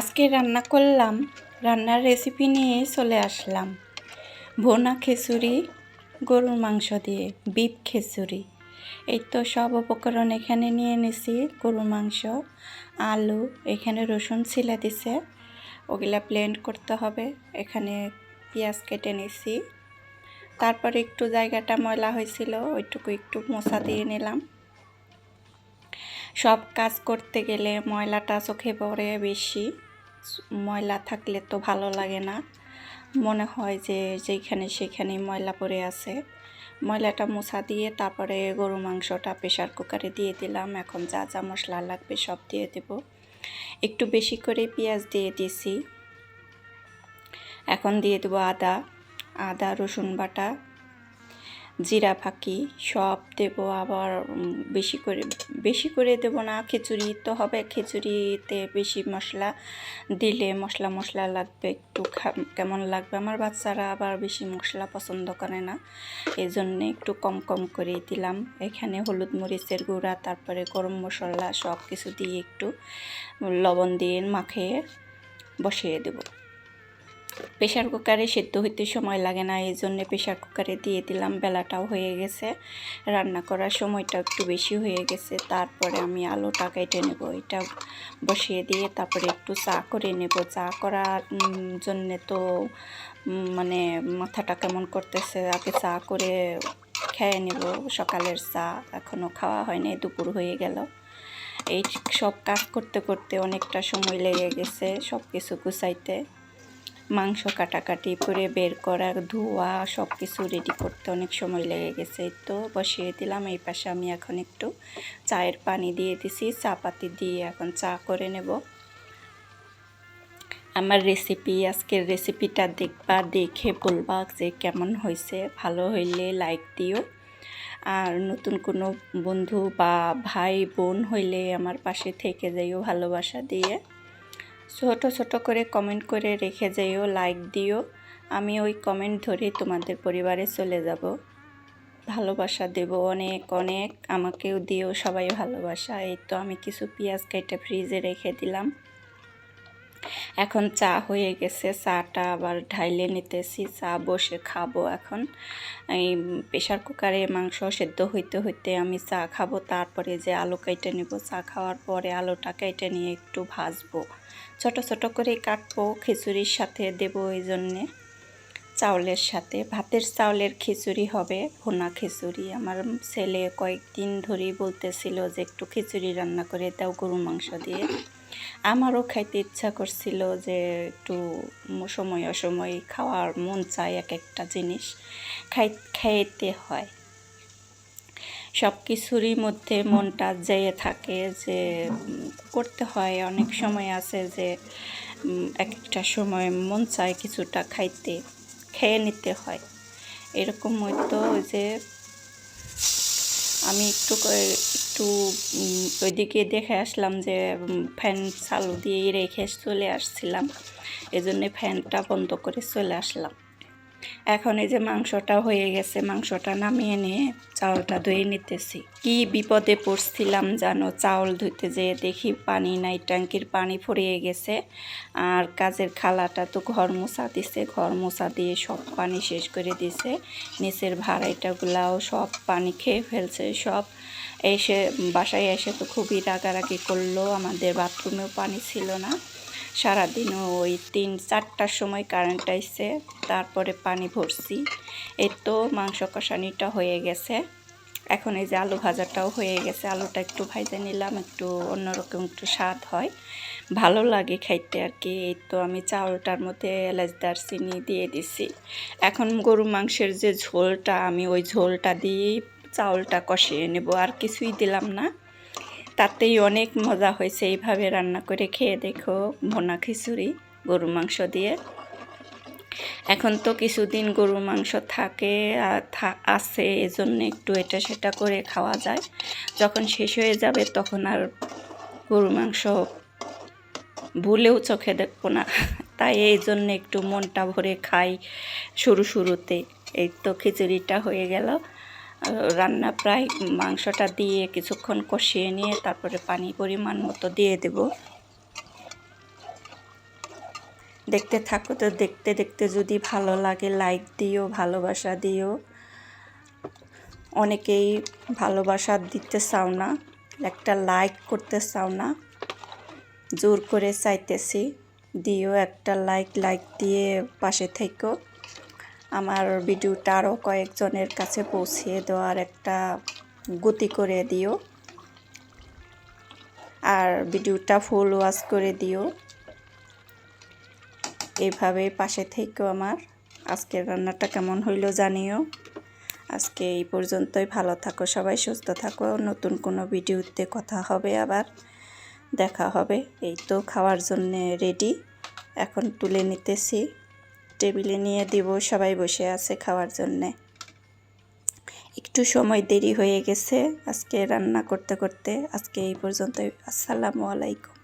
আজকে রান্না করলাম, রান্নার রেসিপি নিয়ে চলে আসলাম। ভোনা খিচুড়ি, গরুর মাংস দিয়ে বিপ খিচুড়ি। এই তো সব উপকরণ এখানে নিয়ে নিছি, গরুর মাংস, আলু, এখানে রসুন ছিলে দিছে। ওগুলা ব্লেন্ড করতে হবে, এখানে পেঁয়াজ কেটে নিছি। তারপরে একটু জায়গাটা ময়লা হয়েছিল, ওইটুকু একটু মশা দিয়ে নিলাম। সব কাজ করতে গেলে ময়লাটা চোখে পড়ে বেশি। ময়লা থাকলে তো ভালো লাগে না। মনে হয় যে যেখানে সেখানে ময়লা পড়ে আছে। ময়লাটা মোছা দিয়ে তারপরে গরু মাংসটা প্রেশার কুকারে দিয়ে দিলাম। এখন যা যা মশলা লাগবে সব দিয়ে দেব। একটু বেশি করে পেঁয়াজ দিয়ে দিছি। এখন দিয়ে দেবো আদা আদা, রসুন বাটা জিরা ফাঁকি সব দেব আবার বেশি করে বেশি করে দেব না। খিচুড়ি তো হবে, খিচুড়িতে বেশি মশলা দিলে মশলা মশলা লাগবে একটু কেমন লাগবে? আমার বাচ্চারা আবার বেশি মশলা পছন্দ করে না এই জন্যে একটু কম কম করে দিলাম। এখানে হলুদ মরিচের গুঁড়া, তারপরে গরম মশলা সব কিছু দিয়ে একটু লবণ দিয়ে মাখিয়ে বসিয়ে দেবো। প্রেশার কুকারে সেদ্ধ হইতে সময় লাগে না এই জন্যে প্রেশার কুকারে দিয়ে দিলাম, বেলাটাও হয়ে গেছে। রান্না করার সময়টা একটু বেশি হয়ে গেছে, তারপরে আমি আলুটা কেটে নেব, এটা বসিয়ে দিয়ে তারপরে একটু চা করে নেব। চা করার জন্যে তো মানে মাথাটা কেমন করতেছে, আগে চা করে খেয়ে নেব, সকালের চা এখনও খাওয়া হয়নি দুপুর হয়ে গেল। এই সব কাজ করতে করতে অনেকটা সময় লেগে গেছে সব কিছু গুছাইতে। মাংস কাটাকাটি করে বের করা, ধোয়া সব কিছু রেডি করতে অনেক সময় লেগে গেছে। তো বসিয়ে দিলাম, এই পাশে আমি এখন একটু চায়ের পানি দিয়ে দিছি চা পাতি দিয়ে এখন চা করে নেব। আমার রেসিপি আজকের রেসিপিটা দেখবা, দেখে বলবা যে কেমন হয়েছে। ভালো হইলে লাইক দিও। আর নতুন কোনো বন্ধু বা ভাই, বোন হইলে আমার পাশে থেকে যাইও ভালোবাসা দিয়ে। ছোট ছোট করে কমেন্ট করে রেখে যাইও লাইক দিও। আমি ওই কমেন্ট ধরে তোমাদের পরিবারে চলে যাব। ভালোবাসা দেব অনেক অনেক। আমাকেও দিও, সবাই ভালোবাসা। এই তো আমি কিছু পেঁয়াজ কেটে ফ্রিজে রেখে দিলাম। এখন চা হয়ে গেছে, চাটা আবার ঢাইলে নিতেছি। চা বসে খাব এখন। এই প্রেশার কুকারে মাংস সেদ্ধ হইতে হইতে আমি চা খাব। তারপরে যে আলু কেটে নেব, চা খাওয়ার পরে আলুটা কেটে নিয়ে একটু ভাজবো। ছোট ছোট করে কাটবো খিচুড়ির সাথে দেবো এই জন্যে। চাউলের সাথে। ভাতের চাউলের খিচুড়ি হবে, ভুনা খিচুড়ি। আমার ছেলে কয়েকদিন ধরেই বলতেছিল যে, একটু খিচুড়ি রান্না করে দাও গরু মাংস দিয়ে। আমারও খাইতে ইচ্ছা করছিল যে, একটু সময় অসময় খাওয়ার মন চায় এক একটা জিনিস। খাই, খাইতে হয়। সব কিছুরই মধ্যে মনটা যেয়ে থাকে যে করতে হয়। অনেক সময় আছে যে এক একটা সময় মন চায় কিছুটা খাইতে, খেয়ে নিতে হয়। এরকম হয়তো ওই যে, আমি একটু একটু ওইদিকে দেখে আসলাম যে ফ্যান চালু দিয়ে রেখে চলে আসছিলাম। এজন্য ফ্যানটা বন্ধ করে চলে আসলাম। এখন এই যে মাংসটা হয়ে গেছে, মাংসটা নামিয়ে নিয়ে চাউলটা ধুয়ে নিতেছি। কি বিপদে পড়ছিলাম জানো, চাউল ধুইতে যেয়ে দেখি পানি নাই ট্যাঙ্কির পানি ফুরিয়ে গেছে। আর কাজের খালাটা তো ঘর মোছা দিছে, ঘর মোছা দিয়ে সব পানি শেষ করে দিছে। নিচের ভাড়াইটাগুলাও সব পানি খেয়ে ফেলছে, সব এসে বাসায় এসে তো খুবই রাগারাগি করল, আমাদের বাথরুমেও পানি ছিল না। সারাদিন ওই তিন, চারটার সময় কারেন্ট আইসে তারপরে পানি ভরছি। এই তো মাংস কষানিটা হয়ে গেছে। এখন এই যে আলু ভাজাটাও হয়ে গেছে। আলুটা একটু ভাজে নিলাম, একটু অন্যরকম একটু স্বাদ হয়। ভালো লাগে খাইতে আর কি। এই তো আমি চাউলটার মধ্যে এলাচ দারচিনি দিয়ে দিছি। এখন গরু মাংসের যে ঝোলটা, আমি ওই ঝোলটা দিয়েই চাউলটা কষিয়ে নেব। আর কিছুই দিলাম না। তাতেই অনেক মজা হয়েছে। এইভাবে রান্না করে খেয়ে দেখো ভোনা খিচুড়ি গরু মাংস দিয়ে। এখন তো কিছুদিন গরু মাংস থাকে আছে, এজন্য একটু এটা সেটা করে খাওয়া যায়। যখন শেষ হয়ে যাবে তখন আর গরু মাংস ভুলেও চোখে দেখব না। তাই এই জন্য একটু মনটা ভরে খাই শুরু শুরুতে। এই তো খিচুড়িটা হয়ে গেল। রান্না প্রায় মাংসটা দিয়ে কিছুক্ষণ কষিয়ে নিয়ে তারপরে পানি পরিমাণ মতো দিয়ে দেব। দেখতে থাকো তো, দেখতে দেখতে যদি ভালো লাগে লাইক দিও, ভালোবাসা দিও। অনেকেই ভালোবাসা দিতে চাও না, একটা লাইক করতে চাও না, জোর করে চাইতেছি। দিও একটা লাইক লাইক দিয়ে পাশে থেকো। আমার ভিডিওটা আরও কয়েকজনের কাছে পৌঁছিয়ে দেওয়ার একটা গতি করে দিও। আর ভিডিওটা ফুল ওয়াচ করে দিও। এইভাবে পাশে থেকেও আমার। আজকের রান্নাটা কেমন হইল জানিও। আজকে এই পর্যন্তই, ভালো থাকো সবাই, সুস্থ থাকো। নতুন কোনো ভিডিওতে কথা হবে আবার। দেখা হবে। এই তো খাওয়ার জন্য রেডি এখন তুলে নিতেছি। টেবিলে নিয়ে দিব, সবাই বসে আছে খাওয়ার জন্যে। একটু সময় দেরি হয়ে গেছে আজকে রান্না করতে করতে। আজকে এই পর্যন্ত আসসালামু আলাইকুম।